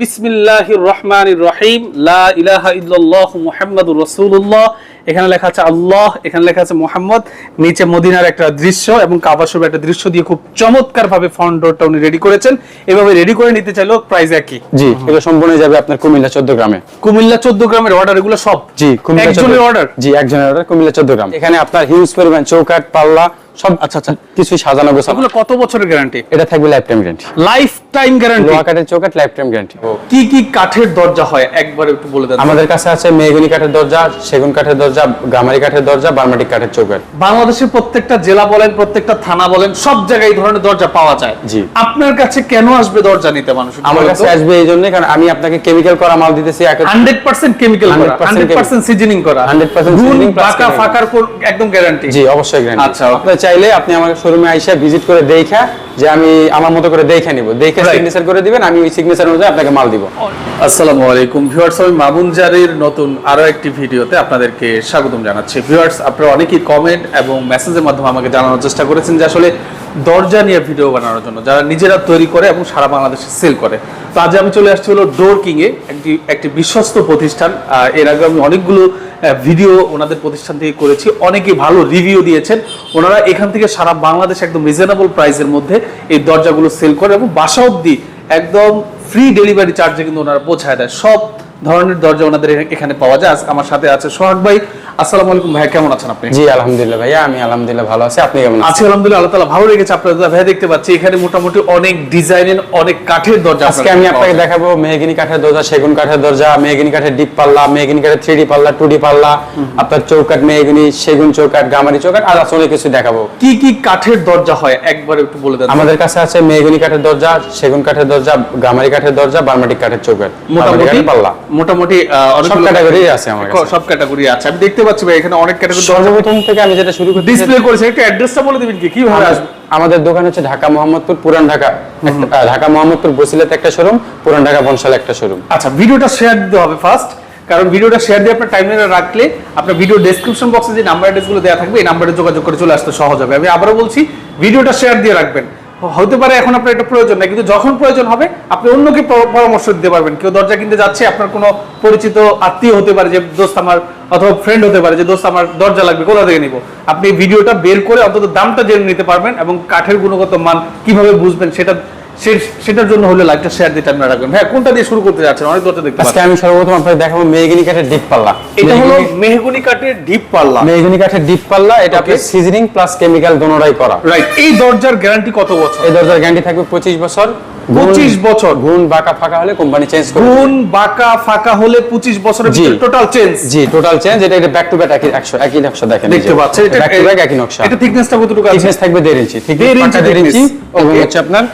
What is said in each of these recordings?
বিসমিল্লাহির রহমানির রহিম লা ইলাহা ইল্লাল্লাহ মুহাম্মাদুর রাসূলুল্লাহ। এখানে লেখা আছে আল্লাহ এখানে লেখা আছে মোহাম্মদ। নিচে মদিনার একটা দৃশ্য এবং কাবা শরীফের একটা দৃশ্য দিয়ে খুব চমৎকার ভাবে ফ্রন্ট ডোরটা উনি রেডি করেছেন। এভাবে রেডি করে নিতে চাইলো প্রাইস একই। জি এগুলো সম্পূর্ণ যাবে আপনার কুমিল্লা চোদ্দ গ্রামে। কুমিল্লা 14 গ্রামের অর্ডার এগুলো সব জি কুমিল্লা একজনের অর্ডার জি একজনের অর্ডার কুমিল্লা চোদ্দ গ্রাম। এখানে আপনার হিউজ পরিমাণ চৌকাট পাল্লা সব আচ্ছা আচ্ছা। কিছু সাজানো গোছানো। এগুলো কত বছরের গ্যারান্টি এটা থাকবে lifetime guarantee lifetime guarantee লোহা কাঠের চৌকাট লাইফ টাইম গ্যারান্টি কি কি কাঠের দরজা হয়? একবার একটু বলে দেন। আমাদের কাছে আছে মেহগনি কাঠের দরজা সেগুন কাঠের দরজা গামারি কাঠের দরজা বার্মাটিক কাঠের চৌকাট বাংলাদেশের প্রত্যেকটা জেলা বলেন প্রত্যেকটা থানা বলেন সব জায়গায় এই ধরনের দরজা পাওয়া যায়। জি। আপনার কাছে কেন আসবে দরজা নিতে মানুষ? আমার কাছে আসবে এই জন্য কারণ আমি আপনাকে কেমিক্যাল করা মাল দিতেছি এক- হান্ড্রেড পার্সেন্ট কেমিক্যাল করা 100% সিজনিং করা। 100% গুণ, seasoning plus ফাঁকার একদম গ্যারান্টি জি অবশ্যই গ্যারান্টি আচ্ছা, চাইলে আপনি আমার শোরুমে আইসা ভিজিট করে দেখা যে আমি আমার মতো করে দেখে নিব। দেখে. সিগনেচার করে দিবেন আমি ওই সিগনেচার অনুযায়ী আপনাকে মাল দিব। আসসালামু আলাইকুম। ভিউয়ার্স আমি মামুন জারির নতুন আরও একটি ভিডিওতে আপনাদেরকে স্বাগতম জানাচ্ছি। ভিউয়ার্স আপনারা অনেকেই কমেন্ট এবং মেসেজের মাধ্যমে আমাকে জানানোর চেষ্টা করেছেন যে আসলে দরজা নিয়ে ভিডিও বানানোর জন্য, যারা নিজেরা তৈরি করে এবং সারা বাংলাদেশে সেল করে। তো আজ আমি চলে আসছি হলো ডোর কিং এ, একটি একটি বিশ্বস্ত প্রতিষ্ঠান। এর আগে আমি অনেকগুলো ভিডিও ওনাদের প্রতিষ্ঠান থেকে করেছি। অনেকেই ভালো রিভিউ দিয়েছেন। ওনারা এখান থেকে সারা বাংলাদেশ একদম রিজনেবল প্রাইসের মধ্যে এই দরজাগুলো সেল করে এবং বাসা অবধি একদম ফ্রি ডেলিভারি চার্জে কিন্তু ওনারা পৌঁছায় দেয়। সব ধরনের দরজা ওনাদের এখানে পাওয়া যায়। আজ আমার সাথে আছে সোহাগ ভাই। আসসালামু আলাইকুম ভাই কেমন আছেন আপনি? জি আলহামদুলিল্লাহ ভাইয়া আমি আলহামদুলিল্লাহ ভালো আছি। আপনি কেমন আছেন? আলহামদুলিল্লাহ আল্লাহ তাআলা ভালো রেখেছে। ভাই দেখতে পাচ্ছি এখানে মোটামুটি অনেক ডিজাইনের অনেক কাঠের দরজা আজকে আমি আপনাকে দেখাবো মেহগিনি কাঠের দরজা সেগুন কাঠের দরজা মেহগিনি কাঠের ডিপ পাল্লা মেহগিনি কাঠের পাল্লা পাল্লা আপনার চৌকাট মেহগিনি সেগুন চৌকাট গামারি চৌকাট আর অনেক কিছু দেখাবো। কি কি কাঠের দরজা হয়? একবার একটু বলে দেন। আমাদের কাছে আছে মেহগিনি কাঠের দরজা সেগুন কাঠের দরজা গামারি কাঠের দরজা বার্মাটিক কাঠের চৌকাট মোটামুটি পাল্লা। মোটামুটি অনেকগুলো category আছে কাছে। সব ক্যাটাগরি আছে। আমি দেখতে পাচ্ছি ভাই এখানে অনেক ক্যাটাগরি সর্বপ্রথম থেকে আমি যেটা শুরু করতে ডিসপ্লে করেছে একটু অ্যাড্রেসটা বলে দিবেন কি? কীভাবে আমাদের- আসবে? আমাদের দোকান হচ্ছে ঢাকা মোহাম্মদপুর পুরান ঢাকা। একটা- ঢাকা মোহাম্মদপুর বসিলাতে একটা শোরুম পুরান ঢাকা বনশালে একটা শোরুম আচ্ছা ভিডিওটা শেয়ার দিতে হবে ফার্স্ট কারণ ভিডিওটা শেয়ার দিয়ে আপনার টাইমলাইনে রাখলে আপনার ভিডিও ডেসক্রিপশন বক্সে যে নাম্বার অ্যাড্রেসগুলো দেওয়া থাকবে এই নাম্বারে যোগাযোগ করে চলে আসতে সহজ হবে। আমি আবারও বলছি ভিডিওটা শেয়ার দিয়ে রাখবেন। হতে পারে এখন আপনার এটা প্রয়োজন না কিন্তু যখন প্রয়োজন হবে, আপনি অন্যকে পরামর্শ দিতে পারবেন। কেউ দরজা কিনতে যাচ্ছে, আপনার কোনো পরিচিত আত্মীয় হতে পারে যে দোস্ত আমার, অথবা ফ্রেন্ড হতে পারে যে দোস্ত আমার দরজা লাগবে, কোথা থেকে নিব? আপনি ভিডিওটা বের করে অন্তত দামটা জেনে নিতে পারবেন এবং কাঠের গুণগত মান কীভাবে বুঝবেন, সেটা সেটার জন্য হলে লাইকটা শেয়ার দিতে আপনারা রাখবেন। হ্যাঁ কোনটা দিয়ে শুরু করতে যাচ্ছেন? অনেক দরজা দেখতে আজকে আমি সর্বপ্রথম আপনাকে দেখাবো মেহগিনি কাঠের ডিপ পাল্লা। এটা হলো মেহগিনি- কাঠের ডিপ পাল্লা। মেহগিনি কাঠের ডিপ পাল্লা এটা Okay. সিজনিং প্লাস কেমিক্যাল দোনোটাই করা। রাইট এই দরজার গ্যারান্টি কত বছর? এই দরজার গ্যারান্টি থাকবে পঁচিশ বছর। 25 বছর। গুণ বাঁকা ফাঁকা হলে কোম্পানি চেঞ্জ করবে গুণ বাঁকা ফাঁকা হলে 25 বছরের। ভিতরে টোটাল চেঞ্জ জি টোটাল চেঞ্জ এটা এটা ব্যাক টু ব্যাক একই একশো একই নকশা দেখেন। দেখতে পাচ্ছেন। এটা ব্যাক টু ব্যাক একই নকশা। এটা থিকনেসটা কতটুকু আছে? থিকনেস থাকবে দেড় ইঞ্চি। ঠিক দেড় ইঞ্চি ইঞ্চি thickness, এবং okay. হচ্ছে আপনার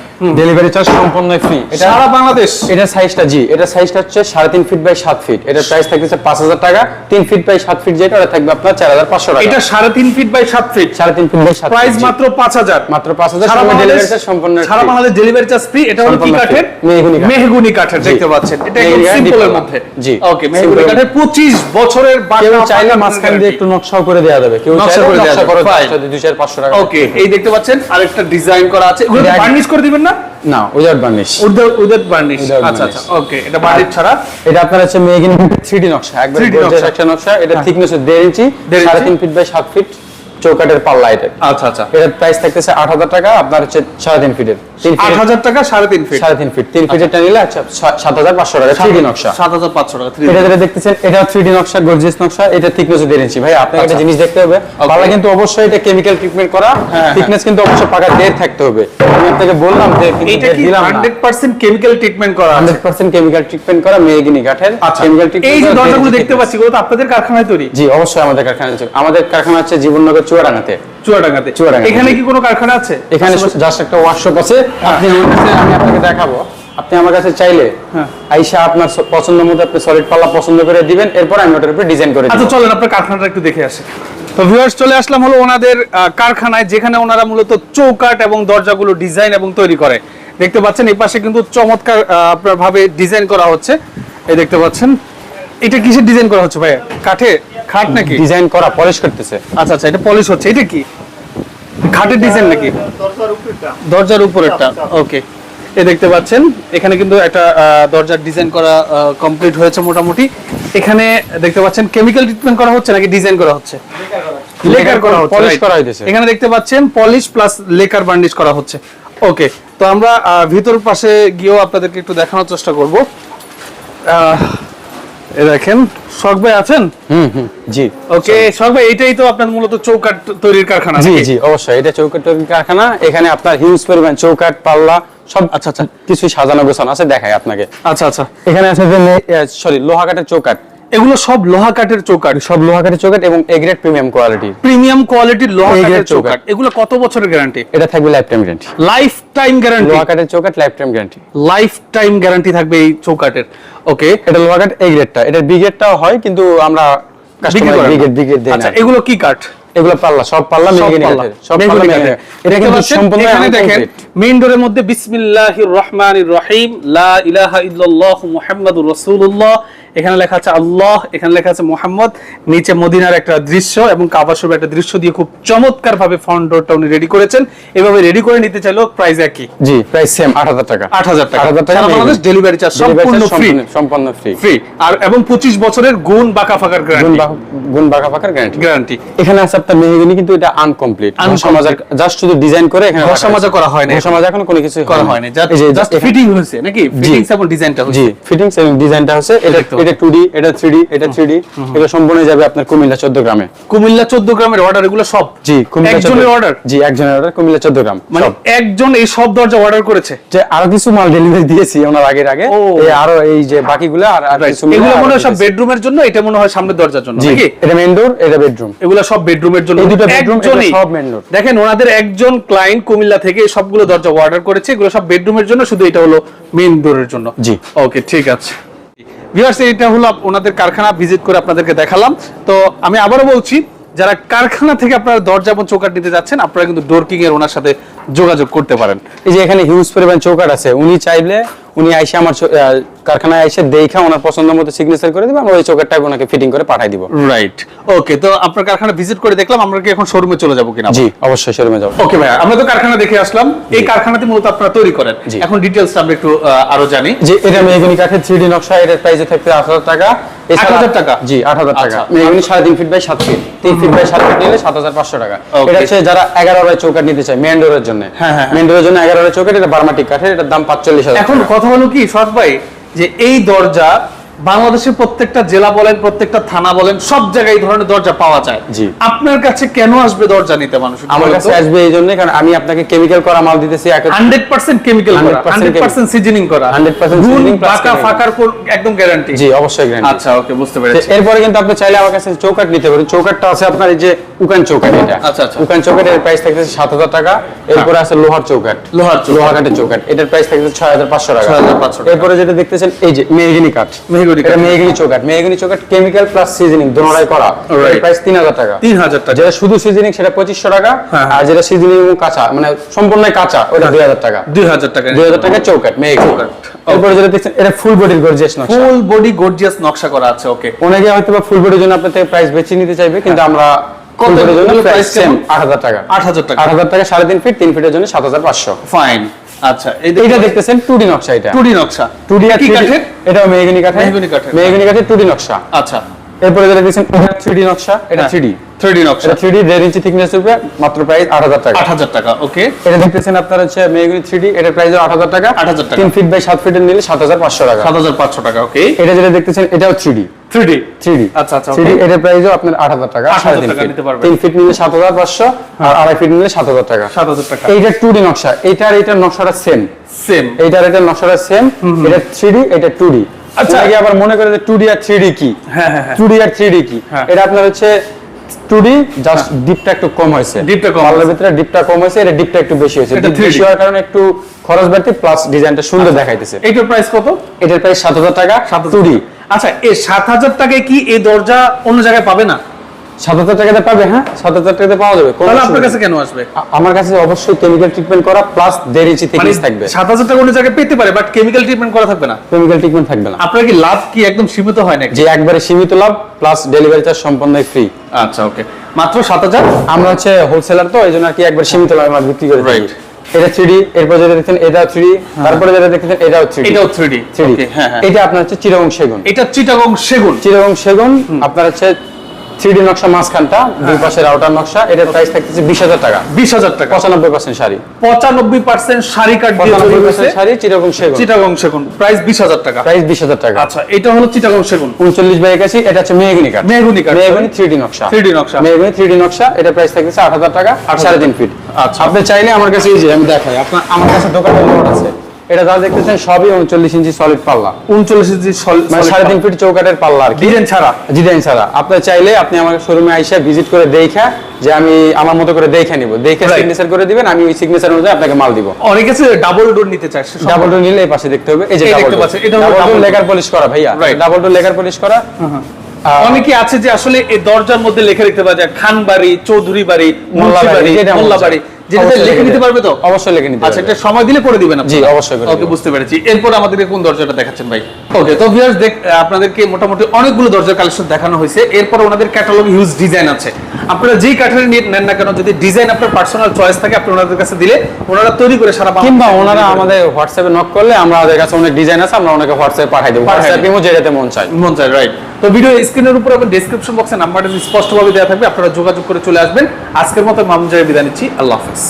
ডেলিভারি চার্জ সম্পূর্ণ ফ্রি এটা সারা বাংলাদেশ। এটা সাইজটা জি এটা সাইজটা হচ্ছে সাড়ে তিন ফিট বাই সাত ফিট এটার প্রাইস থাকতেছে পাঁচ হাজার টাকা। তিন ফিট বাই সাত ফিট যেটা ওটা থাকবে আপনার চার হাজার পাঁচশো টাকা। এটা সাড়ে তিন ফিট বাই সাত ফিট সাড়ে তিন ফিট বাই সাত প্রাইস মাত্র পাঁচ হাজার। মাত্র পাঁচ হাজার সারা বাংলাদেশ সম্পূর্ণ সারা বাংলাদেশ ডেলিভারি চার্জ ফ্রি এটা হলো কি কাঠের। মেহগনি মেহগুনি কাঠের দেখতে পাচ্ছেন। এটা একদম সিম্পলের মধ্যে। জি। ওকে মেহগুনি কাঠের 25 বছরের কেউ চাইলে মাঝখান দিয়ে একটু নকশাও করে দেওয়া যাবে। কেউ নকশা চাইলে নকশা যাবে, করে. দুই চার পাঁচশো টাকা ওকে এই দেখতে পাচ্ছেন আরেকটা ডিজাইন করা আছে। এগুলো বার্নিশ করে দিবেন না? না উইদাউট বার্নিশ উইদাউট বার্নিশ আচ্ছা আচ্ছা ওকে এটা বার্নিশ ছাড়া? এটা আপনার মেগিন নকশা একবার 3D নকশা। এটা থিকনেস দেড় ইঞ্চি দেড় সাড়ে ইঞ্চি। তিন ফিট বাই সাত ফিট চৌকাটের পাল্লা এটা। আচ্ছা আচ্ছা। এটার প্রাইস থাকতেছে আট হাজার টাকা আপনার হচ্ছে সাড়ে তিন ফিটের আট হাজার টাকা সাড়ে তিন ফিট সাড়ে তিন ফিট তিন ফিটেরটা নিলে আচ্ছা সাত হাজার পাঁচশো টাকা থ্রি ডি নকশা। সাত হাজার পাঁচশো টাকা এটা যেটা দেখতেছেন এটা থ্রি ডি নকশা গর্জিয়াস নকশা এটা থিকনেস দেড় ইঞ্চি ভাই আপনাকে একটা আচ্ছা। জিনিস দেখতে হবে পাল্লা কিন্তু অবশ্যই এটা কেমিক্যাল ট্রিটমেন্ট করা হ্যাঁ। থিকনেস কিন্তু অবশ্যই পাকা দেড় থাকতে হবে। আমি আপনাকে বললাম যে এটা কি হান্ড্রেড পার্সেন্ট কেমিক্যাল ট্রিটমেন্ট করা হান্ড্রেড পার্সেন্ট কেমিক্যাল ট্রিটমেন্ট করা মেয়েগিনি কাঠের আচ্ছা। কেমিক্যাল এই যে দরজাগুলো দেখতে পাচ্ছি ওগুলো তো আপনাদের কারখানায় তৈরি? জি অবশ্যই আমাদের কারখানা আছে। আমাদের কারখানা হচ্ছে জীবননগর চুয়াডাঙ্গাতে। চুয়াডাঙ্গাতে। চুয়াডাঙ্গা, এখানে কি কোনো কারখানা আছে? এখানে জাস্ট একটা ওয়ার্কশপ আছে। আপনি আমার কাছে আমি আপনাকে দেখাবো। আপনি আমার কাছে চাইলে হ্যাঁ। আইসা আপনার পছন্দ মতো আপনি সলিড পাল্লা পছন্দ করে দিবেন এরপর আমি ওটার উপরে ডিজাইন করে আচ্ছা চলেন আপনার কারখানাটা একটু দেখে আসি। তো ভিউয়ার্স চলে আসলাম হলো ওনাদের কারখানায় যেখানে ওনারা মূলত চৌকাট এবং দরজাগুলো ডিজাইন এবং তৈরি করে। দেখতে পাচ্ছেন এই পাশে কিন্তু চমৎকার আপনার ভাবে ডিজাইন করা হচ্ছে। এই দেখতে পাচ্ছেন। এটা কিসের ডিজাইন করা হচ্ছে ভাই কাঠে খাট নাকি? ডিজাইন করা পলিশ করতেছে। আচ্ছা আচ্ছা এটা পলিশ হচ্ছে। এটা কি? খাটের ডিজাইন নাকি? দরজার উপরেরটা। ওকে। এ দেখতে পাচ্ছেন এখানে কিন্তু একটা দরজার ডিজাইন করা কমপ্লিট হয়েছে মোটামুটি। এখানে দেখতে পাচ্ছেন কেমিক্যাল ট্রিটমেন্ট করা হচ্ছে নাকি ডিজাইন করা হচ্ছে? লেকার করা হচ্ছে right. করা হইতেছে। এখানে দেখতে পাচ্ছেন পলিশ প্লাস লেকার বার্নিশ করা হচ্ছে। ওকে তো আমরা আহ, ভিতর পাশে গিয়েও আপনাদেরকে একটু দেখানোর চেষ্টা করব। আহ, এ দেখেন শখ ভাই আছেন? হুম হুম জি। ওকে শখ ভাই এটাই তো আপনার মূলত চৌকাট তৈরির কারখানা জি জি অবশ্যই এটা চৌকাট তৈরির কারখানা। এখানে আপনার হিউজ পরিমাণ চৌকাট পাল্লা সব আচ্ছা, আচ্ছা। কিছু সাজানো গোছানো আছে দেখাই আপনাকে। আচ্ছা আচ্ছা। এখানে আছে যে সরি লোহা কাঠের চৌকাট এগুলো সব লোহা কাঠের চৌকাট সব লোহা কাঠের চৌকাট এবং এগ্রেড প্রিমিয়াম কোয়ালিটি প্রিমিয়াম কোয়ালিটির লোহা কাঠের চৌকাঠ। চৌকাট এগুলো কত বছরের গ্যারান্টি এটা থাকবে lifetime guarantee lifetime guarantee লোহা কাঠের চৌকাট lifetime guarantee lifetime guarantee থাকবে এই চৌকাটের ওকে এটা লোহা কাঠ এ গ্রেডটা এটা বি গ্রেডটাও হয় কিন্তু আমরা customer B grade B grade দেই আচ্ছা না এগুলো কি কাঠ? এগুলো পাল্লা সব পাল্লা সব পাল্লা। এটা কিন্তু সম্পূর্ণ এখানে দেখেন মেইন ডোরের মধ্যে বিসমিল্লাহির রহমানির রহিম লা ইলাহা ইল্লাল্লাহ মুহাম্মাদুর রাসূলুল্লাহ। এখানে লেখা আছে আল্লাহ এখানে লেখা আছে মোহাম্মদ। নিচে মদিনার একটা দৃশ্য এবং কাবা শরীফের একটা দৃশ্য দিয়ে খুব চমৎকার ভাবে ফ্রন্ট ডোরটা উনি রেডি করেছেন। এভাবে রেডি করে নিতে চাইলেও প্রাইস একই। জি প্রাইস সেম 8000 টাকা। আট হাজার টাকা। 8000 টাকা বাংলাদেশ ডেলিভারি চার্জ সম্পূর্ণ ফ্রি সম্পূর্ণ ফ্রি ফ্রি আর এবং পঁচিশ বছরের গুণ বাঁকা ফাঁকার গ্যারান্টি গুণ বাঁকা ফাঁকার গ্যারান্টি গ্যারান্টি এখানে আছে আপনার মেহগিনি কিন্তু এটা আনকমপ্লিট Uncomplete। জাস্ট শুধু ডিজাইন করে এখানে ঘষা মাজা করা হয়নি ঘষা মাজা এখন কোনো কিছু করা হয়নি। এই যে জাস্ট ফিটিং হয়েছে নাকি? ফিটিংস এবং ডিজাইনটা হচ্ছে। জি ফিটিংস এবং ডিজাইনটা হচ্ছে। এটা এটা 2D এটা 3D এটা 3D এগুলো সম্পূর্ণ যাবে আপনার কুমিল্লা 14 গ্রামে। কুমিল্লা চোদ্দ গ্রামের অর্ডার এগুলো সব? জি কুমিল্লা একজনের 14 অর্ডার জি একজনের অর্ডার কুমিল্লা 14 গ্রাম মানে একজন এই সব দরজা অর্ডার করেছে? যে আরও কিছু মাল ডেলিভারি দিয়েছি ওনার আগের আগে। এই আরও এই যে বাকিগুলো আর আর কিছু এগুলো মনে হয় সব বেডরুমের জন্য? এটা মনে হয় সামনের দরজার জন্য নাকি? এটা মেইন ডোর এটা বেডরুম এগুলো সব বেডরুমের জন্য। দুটো একজনই। সব। দেখেন ওনাদের একজন ক্লায়েন্ট কুমিল্লা থেকে সবগুলো দরজা অর্ডার করেছে। এগুলো সব বেডরুমের জন্য শুধু এটা হলো মেইন ডোরের জন্য। জি। ওকে ঠিক আছে। ভিউয়ার্স এটা হলো ওনাদের কারখানা। ভিজিট করে আপনাদেরকে দেখালাম। তো আমি আবারও বলছি যারা কারখানা থেকে আপনারা দরজা এবং চৌকাট নিতে যাচ্ছেন আপনারা কিন্তু ডোরকিং এর ওনার সাথে যোগাযোগ করতে পারেন। এই যে এখানে হিউজ পরিমাণ চৌকাট আছে উনি চাইলে উনি আইসে আমার কারখানায় এসে দেখা ওনার পছন্দ মতো সিগনেচার করে দিবে আমরা ওই চৌকাটটা ওনাকে ফিটিং করে পাঠাই দিব। রাইট ওকে তো আপনার কারখানা ভিজিট করে দেখলাম আমরা কি এখন শোরুমে চলে যাব কিনা? জি অবশ্যই শোরুমে যাব। ওকে ভাইয়া আমরা তো কারখানা দেখে আসলাম। এই কারখানাতে মূলত আপনারা তৈরি করেন। এখন ডিটেলস আমরা একটু আরও জানি। যে এটা মেহগনি কাঠের থ্রি নকশা এটার প্রাইসে থাকবে আট হাজার টাকা। 8,000 টাকা? জি আট হাজার টাকা। মেহগনি সাড়ে তিন ফিট বাই সাত ফিট তিন ফিট বাই সাত ফিট নিলে সাত হাজার পাঁচশো টাকা। Okay. এটা হচ্ছে যারা এগারো রায় চৌকাট নিতে চায় মেন ডোরের জন্য। হ্যাঁ, হ্যাঁ, মেন ডোরের জন্য এগারো রায় চৌকাট এটা বার্মাটিক কাঠের এটার দাম পাঁচচল্লিশ হাজার এখন কথা হলো কি শরৎ ভাই যে এই দরজা বাংলাদেশের প্রত্যেকটা জেলা বলেন প্রত্যেকটা থানা বলেন সব জায়গায় এই ধরনের দরজা পাওয়া যায়। জি। আপনার কাছে কেন আসবে দরজা নিতে মানুষ আমার কাছে আসবে এই জন্য কারণ আমি আপনাকে কেমিক্যাল করা মাল দিতেছি এক- হান্ড্রেড পার্সেন্ট কেমিক্যাল করা 100% হান্ড্রেড পার্সেন্ট সিজনিং করা। 100% গুণ, seasoning plus বাঁকা chemical। ফাঁকার একদম গ্যারান্টি জি অবশ্যই গ্যারান্টি আচ্ছা ওকে বুঝতে পেরেছি। এরপরে কিন্তু আপনি চাইলে আমার কাছে চৌকাট নিতে পারেন। চৌকাটটা আছে আপনার এই যে উকান চৌকাট এটা। আচ্ছা, আচ্ছা। উকান চৌকাটের প্রাইস থাকতেছে সাত হাজার টাকা। এরপরে আছে লোহার চৌকাট লোহার চৌকাঠ। লোহা কাঠের চৌকাট এটার প্রাইস থাকতেছে ছয় হাজার পাঁচশো টাকা। 6,500 টাকা। এরপরে যেটা দেখতেছেন এই যে মেহগিনি কাঠ। মেহগনি এটা কাঠ। চৌকাট মেহগিনি চৌকাট কেমিক্যাল প্লাস সিজনিং দোনোটাই করা। প্রাইস তিন হাজার টাকা। তিন হাজার টাকা। যেটা শুধু সিজনিং সেটা পঁচিশশো টাকা। হ্যাঁ, হ্যাঁ। আর যেটা সিজনিং কাঁচা মানে সম্পূর্ণ কাঁচা ওটা দুই হাজার টাকা। দুই হাজার টাকা। দুই হাজার টাকা চৌকাট মেহগিনি চৌকাঠ। এরপরে যেটা দেখছেন এটা ফুল বডির গর্জিয়াস নকশা। ফুল বডি গর্জিয়াস নকশা করা আছে ওকে অনেকে হয়তো ফুল বডির জন্য আপনার থেকে প্রাইস বেশি নিতে চাইবে কিন্তু আমরা কত জন্য প্রাইস সেম? আট হাজার টাকা। আট হাজার টাকা। আট হাজার টাকা সাড়ে তিন ফিট তিন ফিটের জন্য সাত হাজার পাঁচশো। ফাইন আচ্ছা, হ্যাঁ। আচ্ছা। এরপরে যেটা দেখছেন এটা থ্রিডি নকশা এটা হ্যাঁ, থ্রিডি থ্রিডি নকশা। থ্রিডি দেড় মাত্র প্রাইস আট হাজার টাকা। আট হাজার টাকা ওকে এটা দেখতেছেন আপনার হচ্ছে মেয়েগুলি থ্রিডি এটার প্রাইস আট হাজার টাকা। আট হাজার টাকা। ফিট বাই সাত ফিটের নিলে সাত হাজার পাঁচশো টাকা। সাত হাজার পাঁচশো টাকা ওকে এটা যেটা দেখতেছেন এটাও থ্রিডি ডিপটা একটু কম হয়েছে। ডিপটা কম ভিতরে কম হয়েছে এটা একটু বেশি হয়েছে। বেশি হওয়ার কারণে একটু খরচ বাড়তি প্লাস ডিজাইনটা সুন্দর দেখাইতেছে। এটার প্রাইস কত? এটার প্রাইস 7000 টাকা টুড়ি আচ্ছা এই সাত হাজার টাকায় কি এই দরজা অন্য জায়গায় পাবে না? সাত হাজার টাকাতে পাবে হ্যাঁ? সাত হাজার টাকাতে পাওয়া যাবে তাহলে আপনার কাছে কেন আসবে? আমার কাছে অবশ্যই কেমিক্যাল ট্রিটমেন্ট করা প্লাস দেড় ইঞ্চি মানে থাকবে। সাত হাজার টাকা অন্য জায়গায় পেতে পারে বাট কেমিক্যাল ট্রিটমেন্ট করা থাকবে না? কেমিক্যাল ট্রিটমেন্ট থাকবে না। আপনার কি লাভ কি একদম সীমিত হয় নাকি? যে একবারে সীমিত লাভ প্লাস ডেলিভারি চার্জ সম্পূর্ণ ফ্রি আচ্ছা ওকে মাত্র সাত হাজার? আমরা হচ্ছে হোলসেলার তো এই জন্য আর কি একবার সীমিত লাভে মাল বিক্রি করে থাকি। এটা থ্রি এরপর যেটা দেখছেন এটা থ্রি তারপরে যেটা দেখছেন এটাও থ্রি এটাও 3D থ্রি হ্যাঁ হ্যাঁ। এটা আপনার হচ্ছে চিরং সেগুন। এটা চিটাগং সেগুন। চিরং সেগুন আপনার হচ্ছে থ্রি নকশা মাঝখানটা দুই পাশের আউটার নকশা এটার প্রাইস থাকতেছে বিশ হাজার টাকা। বিশ হাজার টাকা। পঁচানব্বই পার্সেন্ট শাড়ি। পঁচানব্বই পার্সেন্ট শাড়ি কাট পঁচানব্বই পার্সেন্ট শাড়ি চিরং সেগুন। চিটাগং সেগুন। প্রাইস বিশ হাজার টাকা। প্রাইস বিশ হাজার টাকা। আচ্ছা এটা হলো চিটাগং সেগুন। উনচল্লিশ বাই একাশি এটা হচ্ছে মেহগিনি কাঠ। মেহগুনি কাঠ। মেহগিনি থ্রি ডি নকশা। 3D নকশা। মেহগিনি থ্রি ডি নকশা এটা প্রাইস থাকতেছে আট হাজার টাকা আর সাড়ে তিন ফিট। আচ্ছা। আপনি চাইলে আমার কাছে এই যে আমি দেখাই আপনার আমার কাছে দোকানে লোড আছে। এটা যা দেখতেছেন সবই উনচল্লিশ ইঞ্চি সলিড পাল্লা। উনচল্লিশ ইঞ্চি মানে সাড়ে তিন ফিট চৌকাটের পাল্লা আর ডিজাইন ছাড়া। ডিজাইন ছাড়া। আপনি চাইলে আপনি আমার শোরুমে আইসা ভিজিট করে দেখা যে আমি আমার মতো করে দেখে নিব। দেখে সিগনেচার করে দিবেন আমি ওই সিগনেচার অনুযায়ী আপনাকে মাল দিব। অনেকে আছে ডাবল ডোর নিতে সে ডাবল ডোর নিলে এই পাশে দেখতে হবে। এই যে ডাবল ডোর এটা ডাবল। লেকার পলিশ করা ভাইয়া. ডাবল ডোর লেকার পলিশ করা। অনেকে আছে যে আসলে এই দরজার মধ্যে লেখা রাখতে পারে খান বাড়ি চৌধুরী বাড়ি মোল্লা বাড়ি, মোল্লা বাড়ি যেটা লিখে নিতে পারবে তো? অবশ্যই লিখে নিতে আচ্ছা এটা সময় দিলে করে দিবেন জি, অবশ্যই করে ওকে বুঝতে পেরেছি। এরপর আমাদেরকে কোন দরজাটা দেখাচ্ছেন ভাই? ওকে তো ভিউয়ার্স দেখ আপনাদেরকে মোটামুটি অনেকগুলো দরজার কালেকশন দেখানো হয়েছে। এরপর ওনাদের ক্যাটালগ হিউজ ডিজাইন আছে। আপনারা যেই কাঠের নেন না কেন যদি ডিজাইন আপনার পার্সোনাল চয়েস থাকে আপনি ওনাদের কাছে দিলে ওনারা তৈরি করে সারা কিংবা ওনারা আমাদের হোয়াটসঅ্যাপে নক করলে আমরা কাছে অনেক ডিজাইন আছে আমরা ওনাকে হোয়াটসঅ্যাপে পাঠাই দেবো। যেটাতে মন চাই মন চায় রাইট তো ভিডিও স্ক্রিনের উপর এবং ডিসক্রিপশন বক্সে নাম্বারটা স্পষ্টভাবে দেওয়া থাকবে, আপনারা যোগাযোগ করে চলে আসবেন। আজকের মতো মামুন বিদায় নিচ্ছি। আল্লাহ হাফেজ।